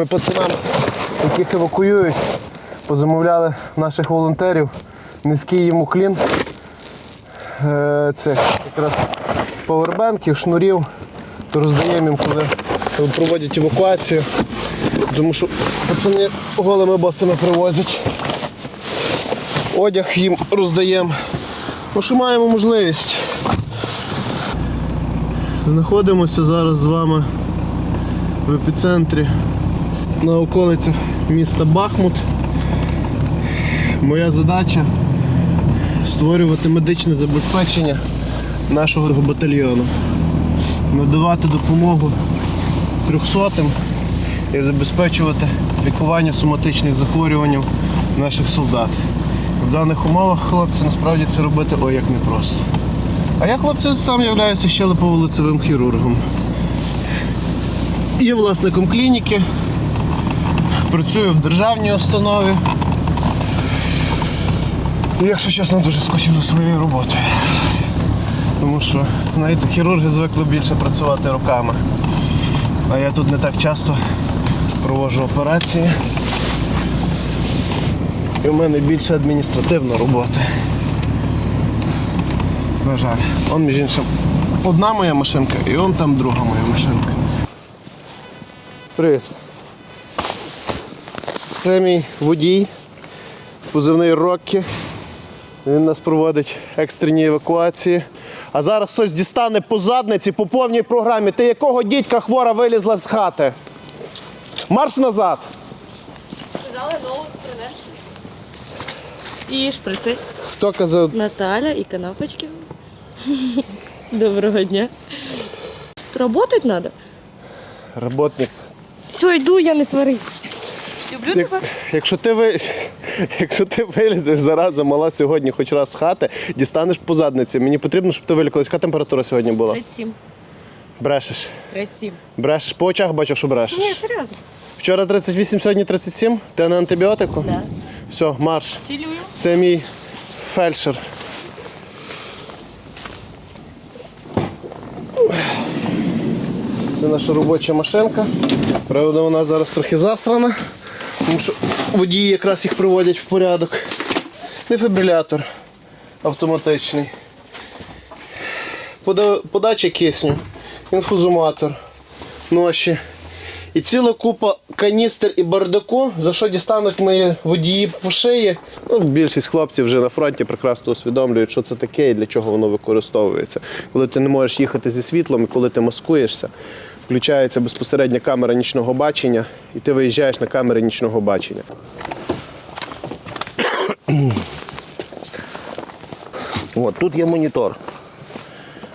Ми пацанам, яких евакуюють, позамовляли наших волонтерів. Низький їм уклін. Е, Це якраз павербенків, шнурів, то роздаємо їм, коли проводять евакуацію. Тому що пацани голими босими привозять. Одяг їм роздаємо. Ну, що маємо можливість. Знаходимося зараз з вами в епіцентрі на околицях міста Бахмут. Моя задача створювати медичне забезпечення нашого батальйону, надавати допомогу трьохсотим і забезпечувати лікування соматичних захворювань наших солдат. В даних умовах хлопці насправді це робити ой як непросто. А я, хлопці, сам являюся щелепово-лицевим хірургом. Є власником клініки, працюю в державній установі. І, якщо чесно, дуже скучив за своєю роботою. Тому що, знаєте, хірурги звикли більше працювати руками. А я тут не так часто проводжу операції. І в мене більше адміністративна робота. На жаль. Он, між іншим, одна моя машинка і он там друга моя машинка. Привіт. Це мій водій, позивний Роккі. Він нас проводить екстрені евакуації. А зараз хтось дістане по задниці по повній програмі. Ти якого дідька хвора вилізла з хати? Марш назад! Сказали нову принести. І шприци. Хто казав? Наталя і канапочки. Доброго дня. Работать треба? Роботник. Все, йду, я не сварись. Люблю тебе. Якщо ти ви. Якщо ти вилізеш зараза мала сьогодні хоч раз з хати, дістанеш по задниці. Мені потрібно, щоб ти вилікувалась. Яка температура сьогодні була? 37. Брешеш. 37. Брешеш. По очах бачу, що брешеш. Ні, серйозно. Вчора 38, сьогодні 37. Ти на антибіотику? Да. Все, марш. Цілюю. Це мій фельдшер. Це наша робоча машинка. Правда, вона зараз трохи засрана, тому що водії якраз їх приводять в порядок. Дефібрилятор автоматичний. Подача кисню, інфузоматор, ноші. І ціла купа каністр і бардаку, за що дістануть мої водії по шиї. Ну, більшість хлопців вже на фронті прекрасно усвідомлюють, що це таке і для чого воно використовується. Коли ти не можеш їхати зі світлом, і коли ти маскуєшся, включається безпосередня камера нічного бачення, і ти виїжджаєш на камери нічного бачення. От, тут є монітор.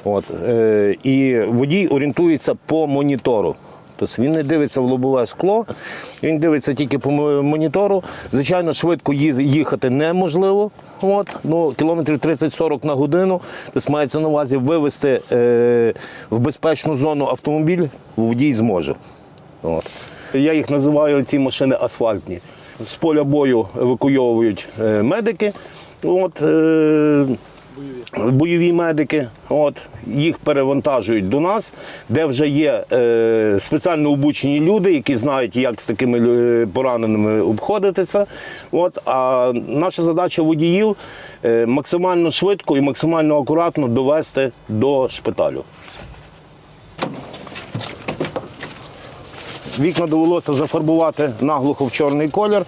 От, е, і водій орієнтується по монітору. Тобто він не дивиться в лобове скло, він дивиться тільки по монітору. Звичайно, швидко їхати неможливо. От, ну, кілометрів 30-40 на годину. Тобто мається на увазі вивезти е, в безпечну зону автомобіль, водій зможе. От. Я їх називаю ці машини асфальтні. З поля бою евакуйовують е, медики. От, е, бойові бойові медики, от, їх перевантажують до нас, де вже є е, спеціально обучені люди, які знають, як з такими е, пораненими обходитися. От, а наша задача водіїв е, максимально швидко і максимально акуратно довести до шпиталю. Вікна довелося зафарбувати наглухо в чорний колір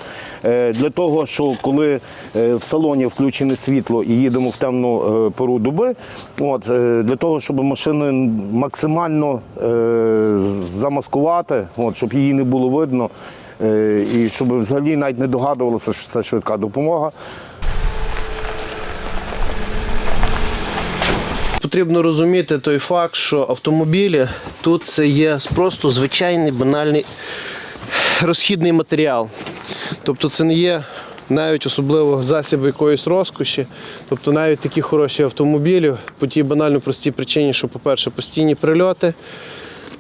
е, для того, що коли е, в салоні включене світло і їдемо в темну е, пору доби, от, для того, щоб машини максимально замаскувати, от, щоб її не було видно, і щоб взагалі навіть не догадувалося, що це швидка допомога. Потрібно розуміти той факт, що автомобілі тут це є просто звичайний банальний розхідний матеріал. Тобто це не є навіть особливо засіб якоїсь розкоші. Тобто навіть такі хороші автомобілі по тій банально простій причині, що, по-перше, постійні прильоти,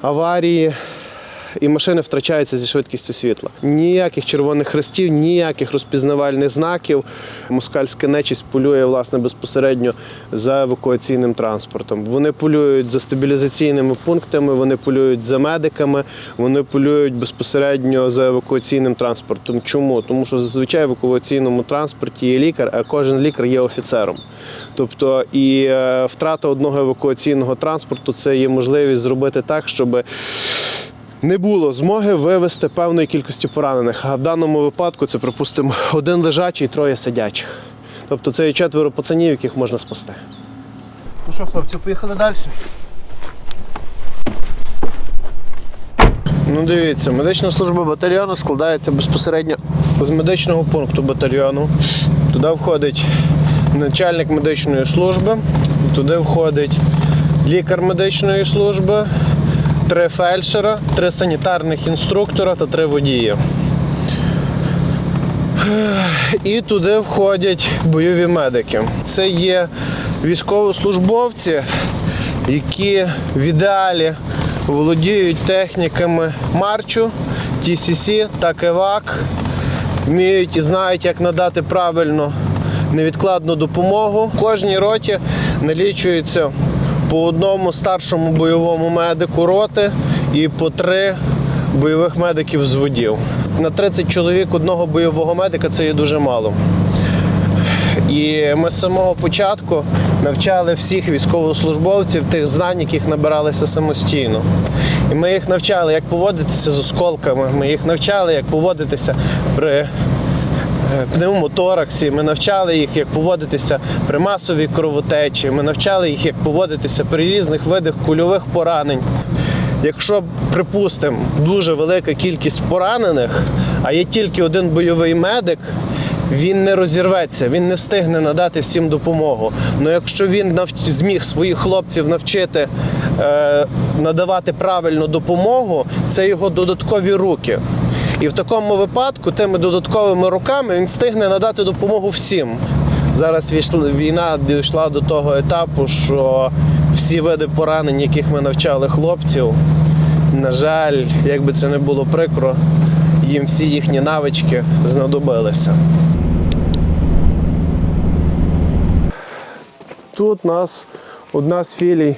аварії і машини втрачаються зі швидкістю світла. Ніяких червоних хрестів, ніяких розпізнавальних знаків. Москальська нечисть полює власне безпосередньо за евакуаційним транспортом. Вони полюють за стабілізаційними пунктами, вони полюють за медиками, вони полюють безпосередньо за евакуаційним транспортом. Чому? Тому що зазвичай в евакуаційному транспорті є лікар, а кожен лікар є офіцером. Тобто і е, втрата одного евакуаційного транспорту це є можливість зробити так, щоб не було змоги вивезти певної кількості поранених. А в даному випадку це, припустимо, один лежачий троє сидячих. Тобто це є четверо пацанів, яких можна спасти. Ну що, хлопці, поїхали далі. Ну, дивіться, медична служба батальйону складається безпосередньо з медичного пункту батальйону. Туди входить начальник медичної служби, туди входить лікар медичної служби, три фельдшера, три санітарних інструктора та три водії. І туди входять бойові медики. Це є військовослужбовці, які в ідеалі володіють техніками марчу, TCC та КЕВАК, вміють і знають, як надати правильно невідкладну допомогу. Кожній роті налічується по одному старшому бойовому медику роти і по три бойових медиків з водів. На 30 чоловік одного бойового медика це є дуже мало. І ми з самого початку навчали всіх військовослужбовців тих знань, яких набиралися самостійно. І ми їх навчали, як поводитися з осколками, ми їх навчали, як поводитися при пневмотораксі, ми навчали їх, як поводитися при масовій кровотечі, ми навчали їх, як поводитися при різних видах кульових поранень. Якщо, припустимо, дуже велика кількість поранених, а є тільки один бойовий медик, він не розірветься, він не встигне надати всім допомогу. Але якщо він навч... зміг своїх хлопців навчити е, надавати правильну допомогу, це його додаткові руки. І в такому випадку тими додатковими руками він встигне надати допомогу всім. Зараз війна дійшла до того етапу, що всі види поранень, яких ми навчали хлопців, на жаль, як би це не було прикро, їм всі їхні навички знадобилися. Тут у нас одна з філій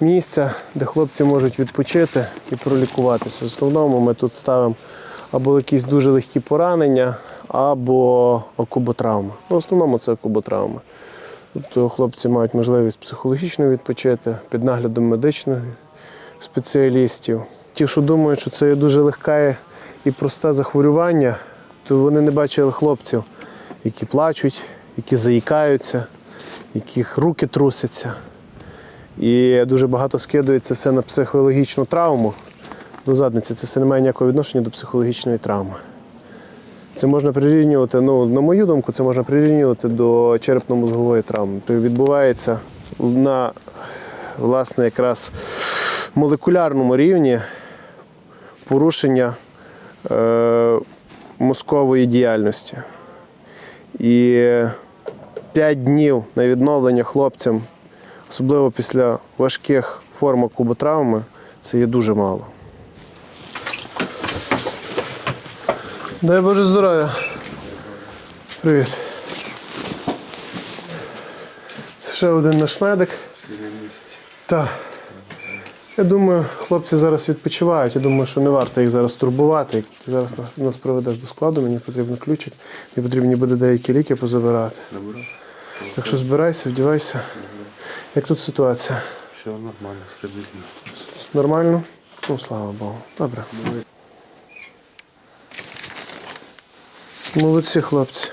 місця, де хлопці можуть відпочити і пролікуватися. В основному ми тут ставимо або якісь дуже легкі поранення, або окуботравми. В основному це окуботравми. Тобто хлопці мають можливість психологічно відпочити під наглядом медичних спеціалістів. Ті, що думають, що це є дуже легке і просте захворювання, то вони не бачили хлопців, які плачуть, які заїкаються, яких руки трусяться. І дуже багато скидується все на психологічну травму. До задниці це все не має ніякого відношення до психологічної травми. Це можна прирівнювати, ну, на мою думку, це можна прирівнювати до черепно-мозгової травми. Тобто Відбувається на власне якраз молекулярному рівні порушення е, мозкової діяльності. І 5 днів на відновлення хлопцям, особливо після важких форм куботравми, це є дуже мало. Дай Боже здоров'я. Привіт. Це ще один наш медик. Так. Я думаю, хлопці зараз відпочивають. Я думаю, що не варто їх зараз турбувати. Ти зараз нас- проведеш до складу, мені потрібно ключик. Мені потрібні буде деякі ліки позабирати. Так що збирайся, вдівайся. Як тут ситуація? Все нормально, стабильно. Нормально? Ну, слава Богу. Добре. Молодці хлопці.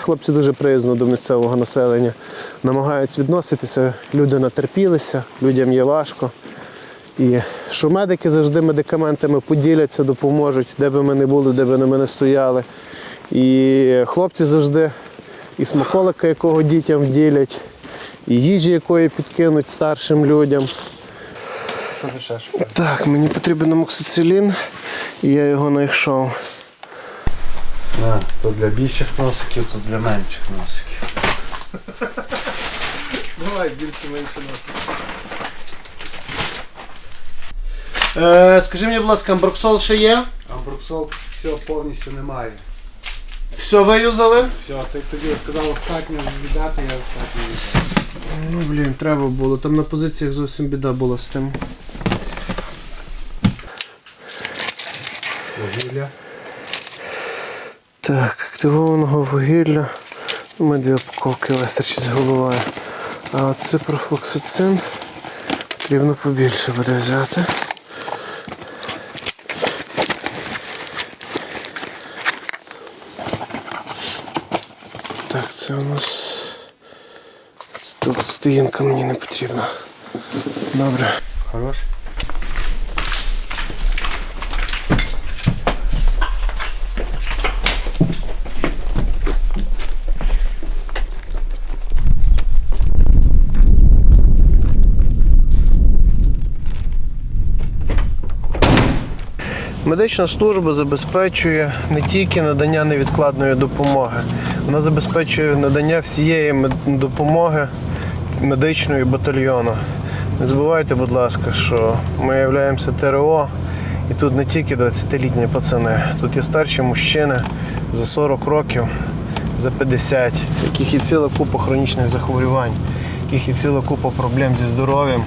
Хлопці дуже приязно до місцевого населення намагаються відноситися. Люди натерпілися, людям є важко. І що медики завжди медикаментами поділяться, допоможуть, де би ми не були, де би ми не стояли. І хлопці завжди і смаколика, якого дітям вділять, і їжі, якої підкинуть старшим людям. Так, мені потрібен амоксицилін, і я його знайшов. На, то для більших носиків, то для менших носиків. Давай більше менше носить. Е, скажи мені, будь ласка, амброксол ще є? Амброксол все повністю немає. Все виюзали? Все, ти тоді сказав остатньо віддати, я остатньо віддав. Ну, блін, треба було. Там на позиціях зовсім біда була з тим. Вугілля. Так, активованого вугілля. Ми дві упаковки вистачить з головою. А от ципрофлоксацин потрібно побільше буде взяти. Так, це у нас тут стоїнка мені не потрібна. Добре. Хорош. Медична служба забезпечує не тільки надання невідкладної допомоги, вона забезпечує надання всієї допомоги медичної батальйону. Не забувайте, будь ласка, що ми являємося ТРО, і тут не тільки 20-літні пацани, тут є старші мужчини за 40 років, за 50, в яких є ціла купа хронічних захворювань, яких є ціла купа проблем зі здоров'ям.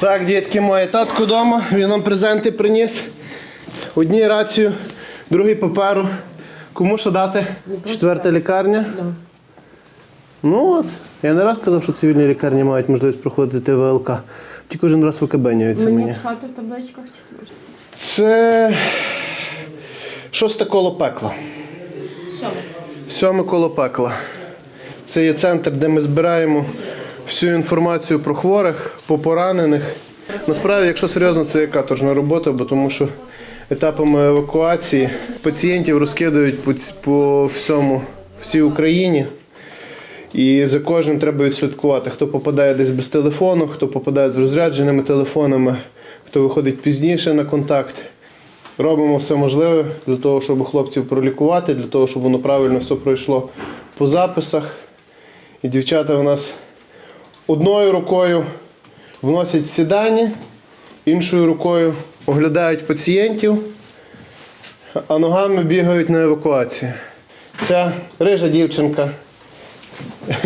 Так, дітки мої, татко вдома, він нам презенти приніс. Одній рацію, другий паперу. Кому що дати? Четверта лікарня. Ну от. Я не раз казав, що цивільні лікарні мають можливість проходити ВЛК. Ті кожен раз викабенюються мені. писати в табличках чи ти Це шосте коло пекла. Сьоме. Сьоме коло пекла. Це є центр, де ми збираємо всю інформацію про хворих, по поранених. Насправді, якщо серйозно, це є каторжна робота, бо тому що етапами евакуації пацієнтів розкидають по, по всьому, всій Україні. І за кожним треба відслідкувати, хто попадає десь без телефону, хто попадає з розрядженими телефонами, хто виходить пізніше на контакт. Робимо все можливе для того, щоб хлопців пролікувати, для того, щоб воно правильно все пройшло по записах. І дівчата у нас одною рукою вносять всі дані, іншою рукою оглядають пацієнтів, а ногами бігають на евакуацію. Ця рижа дівчинка.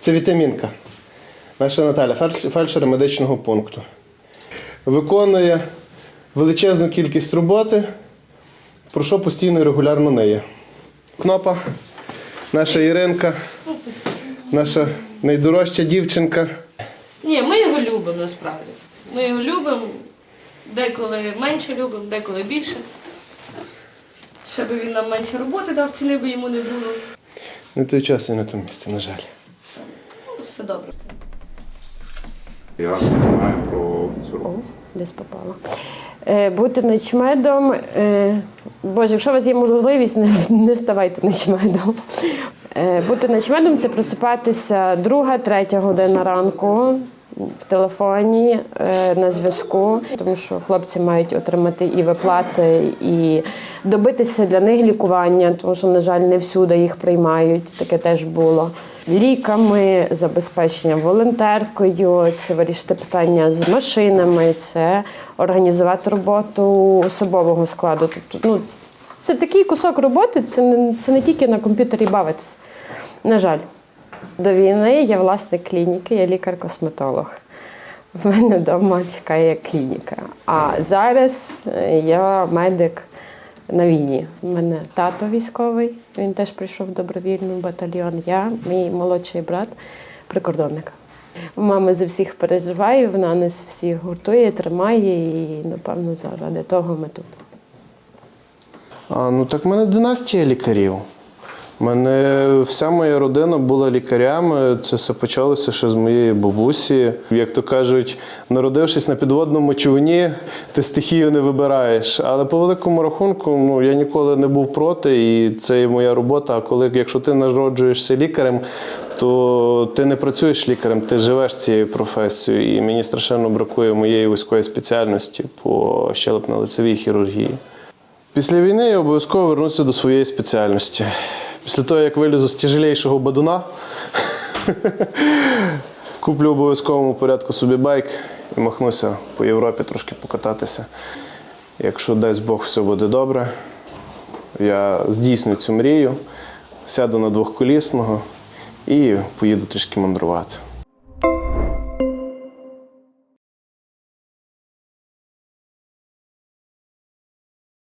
Це вітамінка. Наша Наталя, фельдшер медичного пункту. Виконує величезну кількість роботи, про що постійно і регулярно неє. Кнопа, наша Іринка, наша найдорожча дівчинка. Ні, ми його любимо насправді. Ми його любимо, деколи менше любимо, деколи більше. Ще би він нам менше роботи дав, ціни би йому не було. Не той час і не те місце, на жаль. Ну, Все добре. Я знаю про цю роботу. Десь попала. Е, бути начмедом. Е, Боже, якщо у вас є можливість, не, не ставайте начмедом. Е, бути начмедом це просипатися друга, третя година ранку в телефоні е, на зв'язку, тому що хлопці мають отримати і виплати, і добитися для них лікування, тому що, на жаль, не всюди їх приймають. Таке теж було. Ліками, забезпечення волонтеркою, це вирішити питання з машинами, це організувати роботу особового складу. Тобто, ну, це такий кусок роботи, це не, це не тільки на комп'ютері бавитися. На жаль. До війни я власник клініки, я лікар-косметолог. У мене вдома чекає клініка. А зараз е, я медик на війні. У мене тато військовий, він теж прийшов в добровільний батальйон. Я, мій молодший брат, прикордонник. Мама за всіх переживає, вона нас всіх гуртує, тримає, і напевно заради того ми тут. А, ну так в мене династія лікарів. У мене вся моя родина була лікарями. Це все почалося ще з моєї бабусі. Як то кажуть, народившись на підводному човні, ти стихію не вибираєш. Але по великому рахунку, ну я ніколи не був проти, і це є моя робота. А коли якщо ти народжуєшся лікарем, то ти не працюєш лікарем, ти живеш цією професією. І мені страшенно бракує моєї вузької спеціальності по щелепно-лицевій хірургії. Після війни я обов'язково вернуся до своєї спеціальності. Після того, як вилізу з тяжелейшого бадуна, куплю в обов'язковому порядку собі байк і махнуся по Європі трошки покататися. Якщо дасть Бог все буде добре, я здійсню цю мрію, сяду на двохколісного і поїду трішки мандрувати.